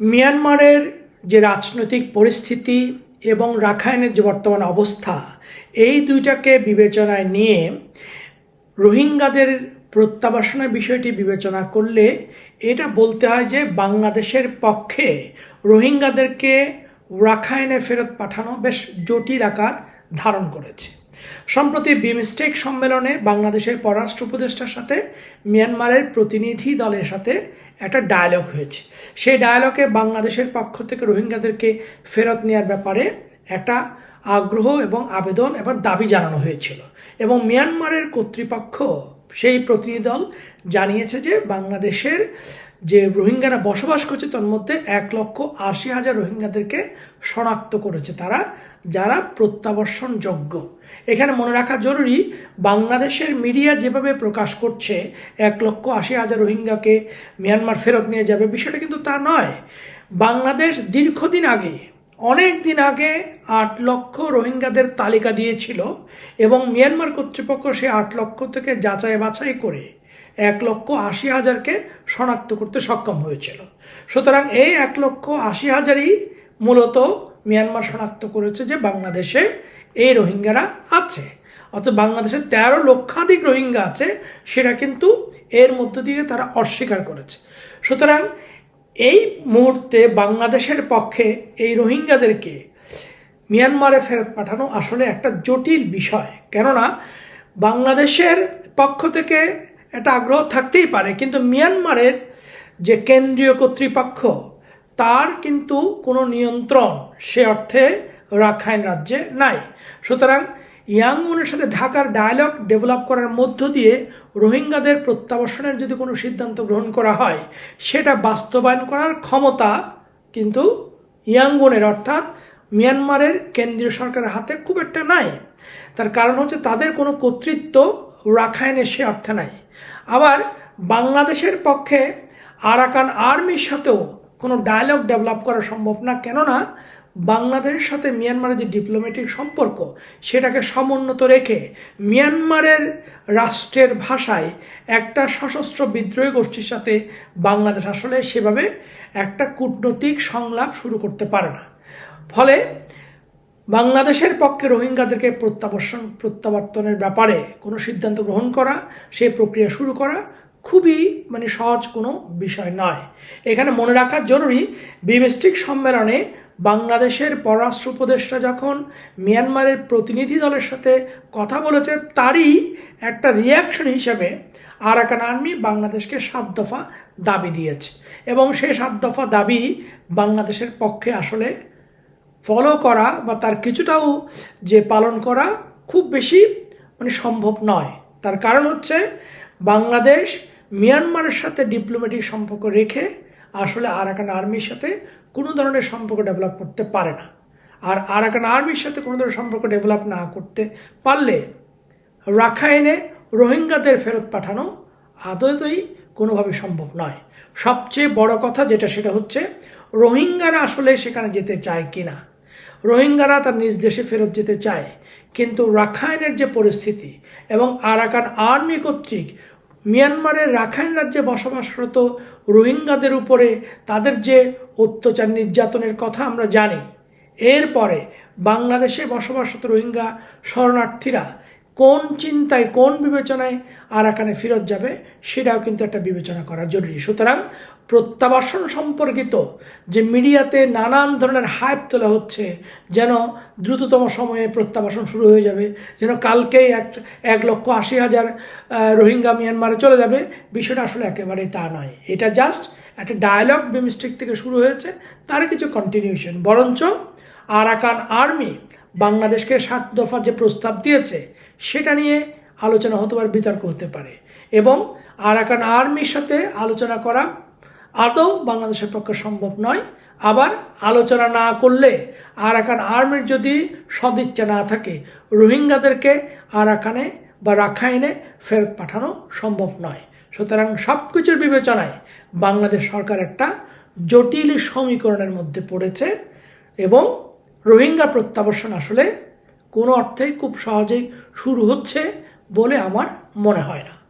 মিয়ানমারের যে রাজনৈতিক পরিস্থিতি এবং রাখাইনের যে বর্তমান অবস্থা, এই দুইটাকে বিবেচনায় নিয়ে রোহিঙ্গাদের প্রত্যাবাসনের বিষয়টি বিবেচনা করলে এটা বলতে হয় যে বাংলাদেশের পক্ষে রোহিঙ্গাদেরকে রাখাইনে ফেরত পাঠানো বেশ জটিল আকার ধারণ করেছে। সম্প্রতি বিমস্টেক সম্মেলনে বাংলাদেশের পররাষ্ট্র উপদেষ্টার সাথে মিয়ানমারের প্রতিনিধি দলের সাথে একটা ডায়ালগ হয়েছে। সেই ডায়ালগে বাংলাদেশের পক্ষ থেকে রোহিঙ্গাদেরকে ফেরত নেওয়ার ব্যাপারে একটা আগ্রহ এবং আবেদন এবং দাবি জানানো হয়েছিল এবং মিয়ানমারের কর্তৃপক্ষ সেই প্রতিনিধি দল জানিয়েছে যে বাংলাদেশের যে রোহিঙ্গারা বসবাস করছে তার মধ্যে এক লক্ষ আশি হাজার রোহিঙ্গাদেরকে শনাক্ত করেছে তারা, যারা প্রত্যাবর্ষণযোগ্য এখানে মনে রাখা জরুরি, বাংলাদেশের মিডিয়া যেভাবে প্রকাশ করছে, এক লক্ষ আশি হাজার রোহিঙ্গাকে মিয়ানমার ফেরত নিয়ে যাবে, বিষয়টা কিন্তু তা নয়। বাংলাদেশ দীর্ঘদিন আগে, অনেক দিন আগে আট লক্ষ রোহিঙ্গাদের তালিকা দিয়েছিল এবং মিয়ানমার কর্তৃপক্ষ সেই আট লক্ষ থেকে যাচাই বাছাই করে এক লক্ষ আশি হাজারকে শনাক্ত করতে সক্ষম হয়েছিল। সুতরাং এই এক লক্ষ আশি হাজারই মূলত মিয়ানমার শনাক্ত করেছে যে বাংলাদেশে এই রোহিঙ্গারা আছে। অর্থাৎ বাংলাদেশে তেরো লক্ষাধিক রোহিঙ্গা আছে, সেটা কিন্তু এর মধ্য দিয়ে তারা অস্বীকার করেছে। সুতরাং এই মুহূর্তে বাংলাদেশের পক্ষে এই রোহিঙ্গাদেরকে মিয়ানমারে ফেরত পাঠানো আসলে একটা জটিল বিষয়। কেননা বাংলাদেশের পক্ষ থেকে একটা আগ্রহ থাকতেই পারে, কিন্তু মিয়ানমারের যে কেন্দ্রীয় কর্তৃপক্ষ, তার কিন্তু কোনো নিয়ন্ত্রণ সে অর্থে রাখাইন রাজ্যে নাই। সুতরাং ইয়াংগুনের সাথে ঢাকার ডায়ালগ ডেভেলপ করার মধ্য দিয়ে রোহিঙ্গাদের প্রত্যাবাসনের যদি কোনো সিদ্ধান্ত গ্রহণ করা হয়, সেটা বাস্তবায়ন করার ক্ষমতা কিন্তু ইয়াঙ্গুনের অর্থাৎ মিয়ানমারের কেন্দ্রীয় সরকারের হাতে খুব একটা নাই। তার কারণ হচ্ছে তাদের কোনো কর্তৃত্ব রাখাইনের সে অর্থে নাই। আবার বাংলাদেশের পক্ষে আরাকান আর্মির সাথেও কোনো ডায়ালগ ডেভেলপ করা সম্ভব না। কেননা বাংলাদেশের সাথে মিয়ানমারের যে ডিপ্লোম্যাটিক সম্পর্ক, সেটাকে সমুন্নত রেখে মিয়ানমারের রাষ্ট্রের ভাষায় একটা সশস্ত্র বিদ্রোহী গোষ্ঠীর সাথে বাংলাদেশ আসলে সেভাবে একটা কূটনৈতিক সংলাপ শুরু করতে পারে না। ফলে বাংলাদেশের পক্ষে রোহিঙ্গাদেরকে প্রত্যাবর্ষণ, প্রত্যাবর্তনের ব্যাপারে কোনো সিদ্ধান্ত গ্রহণ করা সেই প্রক্রিয়া শুরু করা খুবই মানে সহজ কোনো বিষয় নয়। এখানে মনে রাখা জরুরি বিমস্টিক সম্মেলনে বাংলাদেশের পররাষ্ট্র উপদেষ্টা যখন মিয়ানমারের প্রতিনিধি দলের সাথে কথা বলেছে, তারই একটা রিয়াকশন হিসেবে আরাকান আর্মি বাংলাদেশকে সাত দফা দাবি দিয়েছে। এবং সেই সাত দফা দাবি বাংলাদেশের পক্ষে আসলে ফলো করা বা তার কিছুটাও যে পালন করা খুব বেশি মানে সম্ভব নয়। তার কারণ হচ্ছে বাংলাদেশ মিয়ানমারের সাথে ডিপ্লোম্যাটিক সম্পর্ক রেখে আসলে আরাকান আর্মির সাথে কোনো ধরনের সম্পর্ক ডেভেলপ করতে পারে না। আর আরাকান আর্মির সাথে কোনো ধরনের সম্পর্ক ডেভেলপ না করতে পারলে রাখাইনে রোহিঙ্গাদের ফেরত পাঠানো আদতই কোনোভাবে সম্ভব নয়। সবচেয়ে বড় কথা যেটা, সেটা হচ্ছে রোহিঙ্গারা আসলে সেখানে যেতে চায় কি না রোহিঙ্গারা তার নিজ দেশে ফেরত যেতে চায়, কিন্তু রাখাইনের যে পরিস্থিতি এবং আরাকান আর্মি কর্তৃক মিয়ানমারের রাখাইন রাজ্যে বসবাসরত রোহিঙ্গাদের উপরে তাদের যে অত্যাচার নির্যাতনের কথা আমরা জানি, এরপরে বাংলাদেশে বসবাসরত রোহিঙ্গা শরণার্থীরা কোন চিন্তায়, কোন বিবেচনায় আর আরাকানে ফেরত যাবে, সেটাও কিন্তু একটা বিবেচনা করা জরুরি। সুতরাং প্রত্যাবাসন সম্পর্কিত যে মিডিয়াতে নানান ধরনের হাইপ তোলা হচ্ছে, যেন দ্রুততম সময়ে প্রত্যাবাসন শুরু হয়ে যাবে, যেন কালকেই এক এক লক্ষ আশি হাজার রোহিঙ্গা মিয়ানমারে চলে যাবে, বিষয়টা আসলে একেবারেই তা নয়। এটা জাস্ট একটা ডায়ালগ বিমিস্ট্রিক থেকে শুরু হয়েছে তার কিছু কন্টিনিউশন বরঞ্চ আরাকান আর্মি বাংলাদেশকে সাত দফা যে প্রস্তাব দিয়েছে, সেটা নিয়ে আলোচনা হতে পারে, বিতর্ক হতে পারে। এবং আরাকান আর্মির সাথে আলোচনা করা আদৌ বাংলাদেশের পক্ষে সম্ভব নয়। আবার আলোচনা না করলে আরাকান আর্মির যদি সদিচ্ছা না থাকে, রোহিঙ্গাদেরকে আরাকানে বা রাখাইনে ফেরত পাঠানো সম্ভব নয়। সুতরাং সব কিছুর বিবেচনায় বাংলাদেশ সরকার একটা জটিল সমীকরণের মধ্যে পড়েছে এবং রোহিঙ্গা প্রত্যাবর্ষণ আসলে কোনো অর্থেই খুব সহজেই শুরু হচ্ছে বলে আমার মনে হয় না।